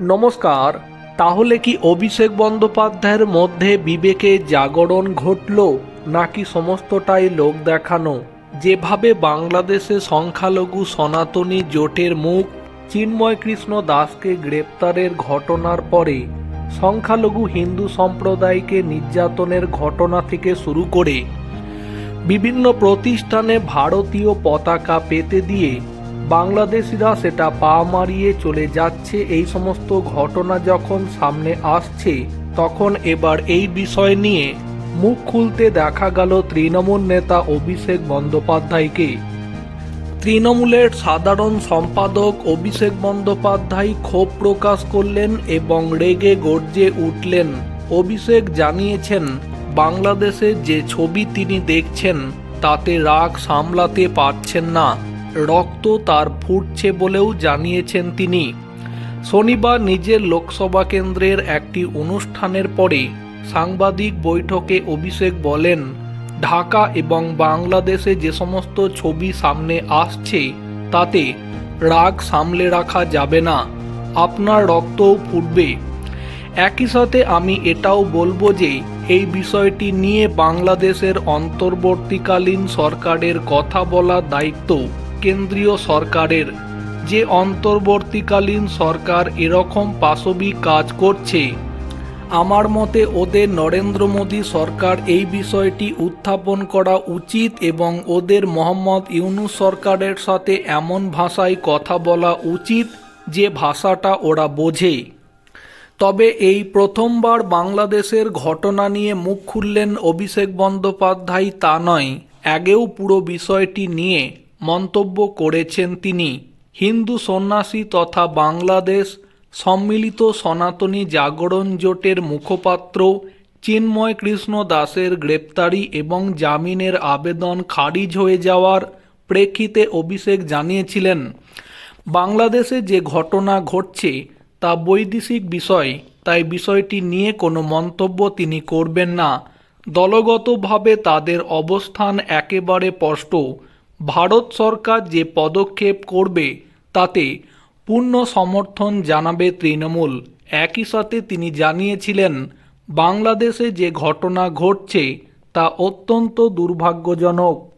নমস্কার, তাহলে কি অভিষেক বন্দ্যোপাধ্যায়ের মধ্যে বিবেকে জাগরণ ঘটল নাকি সমস্তটাই লোক দেখানো? যেভাবে বাংলাদেশে সংখ্যালঘু সনাতনী জোটের মুখ চিন্ময় কৃষ্ণ দাসকে গ্রেপ্তারের ঘটনার পরে সংখ্যালঘু হিন্দু সম্প্রদায়কে নির্যাতনের ঘটনা থেকে শুরু করে বিভিন্ন প্রতিষ্ঠানে ভারতীয় পতাকা পেতে দিয়ে বাংলাদেশিরা সেটা পা মারিয়ে চলে যাচ্ছে। এই সমস্ত ঘটনা যখন সামনে আসছে, তখন এবার এই বিষয় নিয়ে মুখ খুলতে দেখা গেল তৃণমূল নেতা অভিষেক বন্দ্যোপাধ্যায়কে। তৃণমূলের সাধারণ সম্পাদক অভিষেক বন্দ্যোপাধ্যায় ক্ষোভ প্রকাশ করলেন এবং রেগে গর্জে উঠলেন। অভিষেক জানিয়েছেন বাংলাদেশের যে ছবি তিনি দেখছেন, তাতে রাগ সামলাতে পারছেন না। রক্ত তার ফুটছে বলেও জানিয়েছেন তিনি। শনিবার নিজের লোকসভা কেন্দ্রের একটি অনুষ্ঠানের পরে সাংবাদিক বৈঠকে অভিষেক বলেন, ঢাকা এবং বাংলাদেশে যে সমস্ত ছবি সামনে আসছে, তাতে রাগ সামলে রাখা যাবে না, আপনার রক্তও ফুটবে। একই সাথে আমি এটাও বলব যে, এই বিষয়টি নিয়ে বাংলাদেশের অন্তর্বর্তীকালীন সরকারের কথা বলার দায়িত্ব। কেন্দ্রীয় সরকারের যে অন্তর্বর্তীকালীন সরকার এরকম পাশবিক কাজ করছে। আমার মতে ওদের নরেন্দ্র মোদী সরকার এই বিষয়টি উত্থাপন করা উচিত এবং ওদের মোহাম্মদ ইউনুস সরকারের সাথে এমন ভাষায় কথা বলা উচিত যে ভাষাটা ওরা বোঝে। তবে এই প্রথমবার বাংলাদেশের ঘটনা নিয়ে মুখ খুললেন অভিষেক বন্দ্যোপাধ্যায় তা নয়, আগেও পুরো বিষয়টি নিয়ে। মন্তব্য করেছেন তিনি। হিন্দু সন্ন্যাসী তথা বাংলাদেশ সম্মিলিত সনাতনী জাগরণ জোটের মুখপাত্র চিন্ময় কৃষ্ণ দাসের গ্রেপ্তারি এবং জামিনের আবেদন খারিজ হয়ে যাওয়ার প্রেক্ষিতে অভিষেক জানিয়েছিলেন, বাংলাদেশে যে ঘটনা ঘটছে তা বৈদেশিক বিষয়, তাই বিষয়টি নিয়ে কোনো মন্তব্য তিনি করবেন না। দলগতভাবে তাদের অবস্থান একেবারে স্পষ্ট। ভারত সরকার যে পদক্ষেপ করবে তাতে পূর্ণ সমর্থন জানাবে তৃণমূল। একই সাথে তিনি জানিয়েছিলেন, বাংলাদেশে যে ঘটনা ঘটছে তা অত্যন্ত দুর্ভাগ্যজনক।